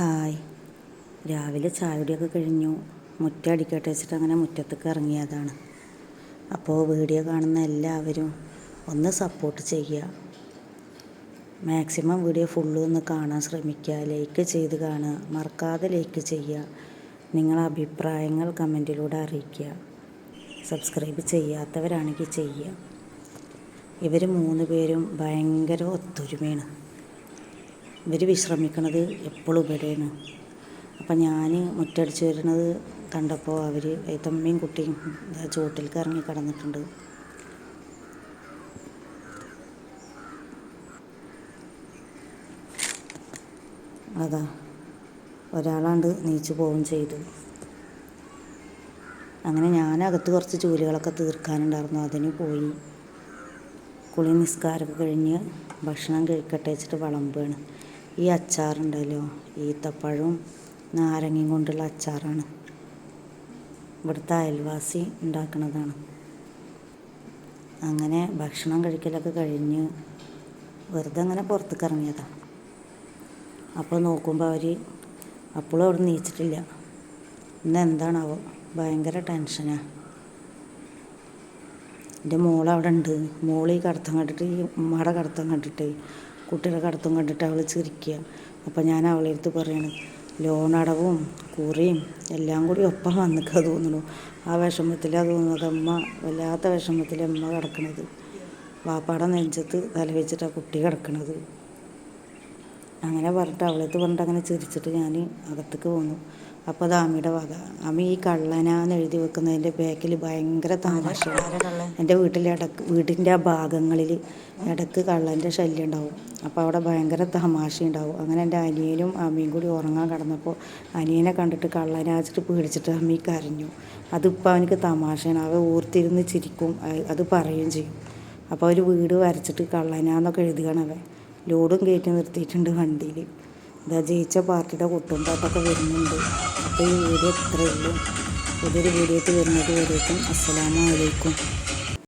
Hi. രാവിലെ ചായയുടെയൊക്കെ കഴിഞ്ഞു. മുറ്റ അടിക്കട്ടെ വെച്ചിട്ട് അങ്ങനെ മുറ്റത്തേക്ക് ഇറങ്ങിയതാണ്. അപ്പോൾ വീഡിയോ കാണുന്ന എല്ലാവരും ഒന്ന് സപ്പോർട്ട് ചെയ്യുക. മാക്സിമം വീഡിയോ ഫുള്ള് ഒന്ന് കാണാൻ ശ്രമിക്കുക. ലൈക്ക് ചെയ്ത് കാണുക. മറക്കാതെ ലൈക്ക് ചെയ്യുക. നിങ്ങളെ അഭിപ്രായങ്ങൾ കമന്റിലൂടെ അറിയിക്കുക. സബ്സ്ക്രൈബ് ചെയ്യാത്തവരാണെങ്കിൽ ചെയ്യുക. ഇവർ മൂന്ന് പേരും ഭയങ്കര ഒത്തൊരുമയാണ്. ഇവർ വിശ്രമിക്കണത് എപ്പോഴും ഇവിടെയാണ്. അപ്പം ഞാൻ മുറ്റടിച്ച് വരുന്നത് കണ്ടപ്പോൾ അവർ തമ്മയും കുട്ടിയും ദാ ചുവട്ടിലേക്ക് ഇറങ്ങി കിടന്നിട്ടുണ്ട്. അതാ ഒരാളാണ്ട് നീച്ചു പോവുകയും ചെയ്തു. അങ്ങനെ ഞാനകത്ത് കുറച്ച് ജോലികളൊക്കെ തീർക്കാനുണ്ടായിരുന്നു അതിന് പോയി. കുളി നിസ്കാരമൊക്കെ കഴിഞ്ഞ് ഭക്ഷണം കഴിക്കട്ടെ വെച്ചിട്ട് വിളമ്പുകയാണ്. ഈ അച്ചാറുണ്ടല്ലോ ഈത്തപ്പഴവും നാരങ്ങയും കൊണ്ടുള്ള അച്ചാറാണ്. ഇവിടുത്തെ അയൽവാസി ഉണ്ടാക്കുന്നതാണ്. അങ്ങനെ ഭക്ഷണം കഴിക്കലൊക്കെ കഴിഞ്ഞ് വെറുതെ അങ്ങനെ പുറത്തേക്ക് ഇറങ്ങിയതാണ് അപ്പോൾ നോക്കുമ്പോൾ അവർ അപ്പോഴും അവിടെ നീച്ചിട്ടില്ല. ഇന്ന് എന്താണാവോ? ഭയങ്കര ടെൻഷനാണ് എന്റെ മോളവിടെ ഉണ്ട്. മോൾ ഈ കടത്തം കണ്ടിട്ട് ഈ ഉമ്മയുടെ കടത്തം കണ്ടിട്ട് കുട്ടിയുടെ കടത്തും കണ്ടിട്ട് അവൾ ചിരിക്കുക. അപ്പോൾ ഞാൻ അവളെ അടുത്ത് പറയണം ലോണടവും കുറിയും എല്ലാം കൂടി ഒപ്പം വന്നിക്കുക തോന്നുന്നു. ആ വിഷമത്തിലാണ് തോന്നുന്നത് അമ്മ വല്ലാത്ത വിഷമത്തിൽ അമ്മ കിടക്കണത്. വാപ്പാടെ നെഞ്ചത്ത് തല വെച്ചിട്ടാണ് കുട്ടി കിടക്കണത്. അങ്ങനെ പറഞ്ഞിട്ട് അവളത്ത് പറഞ്ഞിട്ട് അങ്ങനെ ചിരിച്ചിട്ട് ഞാൻ അകത്തേക്ക് പോന്നു. അപ്പോൾ അത് അമ്മയുടെ വക. അമ്മ ഈ കള്ളനാന്ന് എഴുതി വെക്കുന്നതിന്റെ ബാക്കിൽ ഭയങ്കര തമാശയാണ്. എന്റെ വീട്ടിലെ ഇടയ്ക്ക് വീടിന്റെ ആ ഭാഗങ്ങളിൽ ഇടയ്ക്ക് കള്ളന്റെ ശല്യം ഉണ്ടാവും. അപ്പോൾ അവിടെ ഭയങ്കര തമാശ ഉണ്ടാവും. അങ്ങനെ എന്റെ അനിയനും അമ്മയും കൂടി ഉറങ്ങാൻ കിടന്നപ്പോൾ അനിയനെ കണ്ടിട്ട് കള്ളനാച്ചിട്ട് പേടിച്ചിട്ട് അമ്മ കരഞ്ഞു. അതിപ്പോൾ അവനക്ക് തമാശയാണ്. അവ ഓർത്തിരുന്ന് ചിരിക്കും അത് പറയുകയും ചെയ്യും. അപ്പോൾ ഒരു വീട് വരച്ചിട്ട് കള്ളനാന്നൊക്കെ എഴുതുകയാണ് അവൻ. ലോഡും കയറ്റി നിർത്തിയിട്ടുണ്ട് വണ്ടിയിൽ ഇതാ ജയിച്ച പാർട്ടിയുടെ കുട്ടുംപാട്ടൊക്കെ വരുന്നുണ്ട്. അപ്പോൾ ഈ വീഡിയോ എത്രയുള്ളൂ പുതിയൊരു വീഡിയോയ്ക്ക് വരുന്നത് വരേക്കും. അസ്സലാമു അലൈക്കും.